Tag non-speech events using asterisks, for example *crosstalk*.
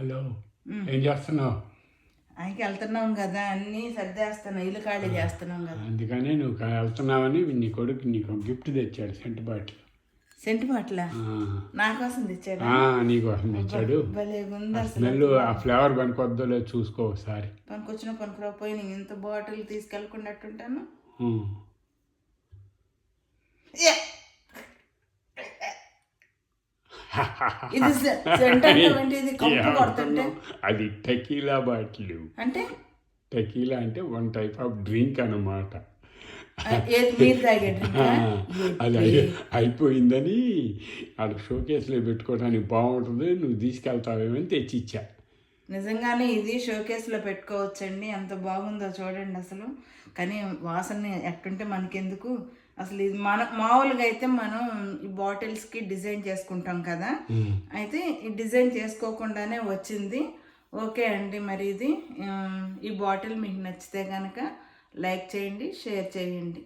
Hello ఏం చేస్తున్నావు? ఆయనకి వెళ్తున్నాం కదా అన్నీ సర్దేస్తున్నాం ఇల్లు ఖాళీ చేస్తున్నాం కదా. అందుకనే నువ్వు కా- వెళ్తున్నావని నీ కొడుకు నీకు గిఫ్ట్ తెచ్చాడు సెంట్ బాటిల్. సెంటు బాట్ల. నా కోసం తెచ్చాడు? ఆ, నీకోసం తెచ్చాడు. భలే ఉంది అసలు. స్మెల్ ఆ ఫ్లేవర్ పనికొద్దో చూసుకో ఒకసారి. పనికొచ్చిన పనికిరాపోయి నేను ఇంత బాటిల్ తీసుకెళ్ళకుండాట్టుంటాను ఉమ్. యా! *laughs* ఇది అది టెకీలా బాటిల్. అంటే? టెకీలా అంటే వన్ టైప్ ఆఫ్ డ్రింక్ ఆ? అది అయి- అయిపోయిందని ఆడ షోకేస్లో పెట్టుకోవడానికి బాగుంటుంది నువ్వు తీసుకెళ్తావేమని తెచ్చిచ్చా. నిజంగానే ఇది షోకేస్లో పెట్టుకోవచ్చండి. ఎంత బాగుందో చూడండి అసలు. కానీ వాసన ఎట్టుంటే మనకెందుకు? అసలు ఇది మన మామూలుగా అయితే మనం ఈ బాటిల్స్కి డిజైన్ చేసుకుంటాం కదా. అయితే ఈ డిజైన్ చేసుకోకుండానే వచ్చింది. ఓకే అండి మరి ఇది. ఈ బాటిల్ మీకు నచ్చితే కనుక లైక్ చేయండి షేర్ చేయండి.